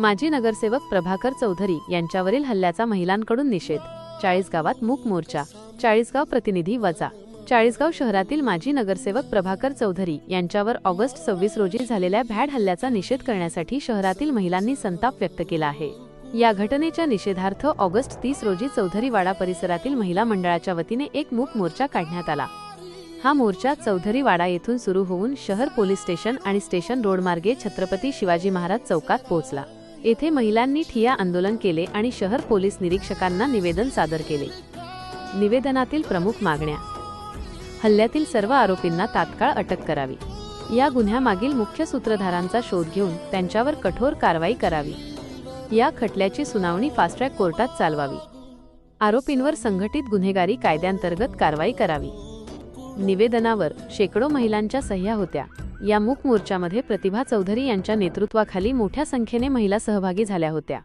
माजी नगरसेवक प्रभाकर चौधरी यांच्यावरील हल्ल्याचा महिलांकडून निषेध. चाळीसगावात मूक मोर्चा. चाळीसगाव प्रतिनिधी वजा. चाळीसगाव शहरातील माजी नगरसेवक प्रभाकर चौधरी यांच्यावर ऑगस्ट सव्वीस रोजी झालेल्या भॅड हल्ल्याचा निषेध करण्यासाठी शहरातील महिलांनी संताप व्यक्त केला आहे. या घटनेच्या निषेधार्थ ऑगस्ट तीस रोजी चौधरीवाडा परिसरातील महिला मंडळाच्या वतीने एक मूक मोर्चा काढण्यात आला. हा मोर्चा चौधरीवाडा येथून सुरू होऊन शहर पोलीस स्टेशन आणि स्टेशन रोडमार्गे छत्रपती शिवाजी महाराज चौकात पोहोचला. येथे महिलांनी ठिया आंदोलन केले आणि शहर पोलीस निरीक्षकांना निवेदन सादर केले. निवेदनातील प्रमुख मागण्या. हल्ल्यातील सर्व आरोपींना तात्काळ अटक करावी. या गुन्ह्यामागील मुख्य सूत्रधारांचा शोध घेऊन त्यांच्यावर कठोर कारवाई करावी. या खटल्याची सुनावणी फास्ट्रॅक कोर्टात चालवावी. आरोपींवर संघटित गुन्हेगारी कायद्यांतर्गत कारवाई करावी. निवेदनावर शेकडो महिलांच्या सह्या होत्या. या मूक मोर्चामध्ये प्रतिभा चौधरी यांच्या नेतृत्वाखाली मोठ्या संख्येने महिला सहभागी झाल्या होत्या.